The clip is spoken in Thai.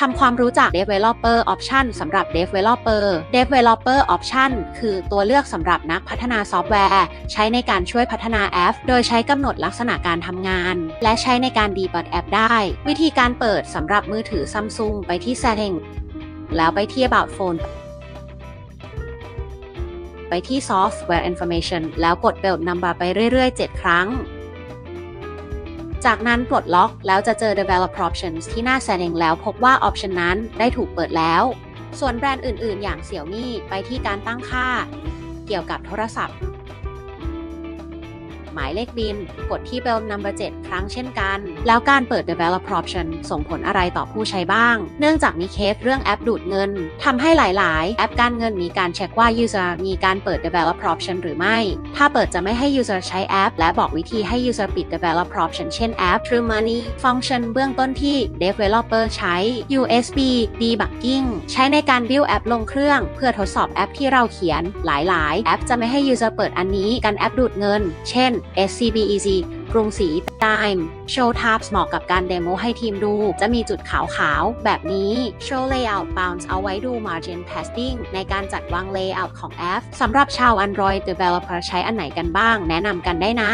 ทำความรู้จัก Developer Option สำหรับ Developer Developer Option คือตัวเลือกสำหรับนักพัฒนาซอฟต์แวร์ ใช้ในการช่วยพัฒนาแอป โดยใช้กำหนดลักษณะการทำงาน และใช้ในการดีบัตแอปได้ วิธีการเปิดสำหรับมือถือ Samsung ไปที่ Setting แล้วไปที่ About Phone ไปที่ Software Information แล้วกด Build Number ไปเรื่อยๆ 7 ครั้ง จากนั้นปลดล็อกแล้วจะเจอ Developer Options ที่หน้า Setting แล้วพบว่า Option นั้นได้ถูกเปิดแล้ว ส่วนแบรนด์อื่น ๆ อย่าง Xiaomi ไปที่การตั้งค่า เกี่ยวกับโทรศัพท์ หมายเลขบิน กดที่ Bell Number 7 ครั้งเช่นกัน แล้วการเปิด Developer Option ส่งผลอะไรต่อผู้ใช้บ้าง เนื่องจากมีเคสเรื่องแอปดูดเงินทำให้หลาย ๆ แอปการเงินมีการเช็คว่า User มีการเปิด Developer Option หรือไม่ ถ้าเปิดจะไม่ให้ User ใช้แอป และบอกวิธีให้ User ปิด Developer Option เช่นแอป True Money Function เบื้องต้นที่ Developer ใช้ USB Debugging ใช้ในการ build แอปลงเครื่องเพื่อทดสอบแอปที่เราเขียนหลาย ๆ แอปจะไม่ให้ User เปิดอันนี้กันแอปดูดเงิน เช่น scb ec กรุงศรี Time Show Tabs เหมาะกับการเดโมให้ทีมดู จะมีจุดขาวๆ แบบนี้ Show Layout Bounds เอาไว้ดู Margin Padding ในการจัดวาง Layout ของแอปสำหรับชาว Android Developer ใช้อันไหนกันบ้าง แนะนำกันได้นะ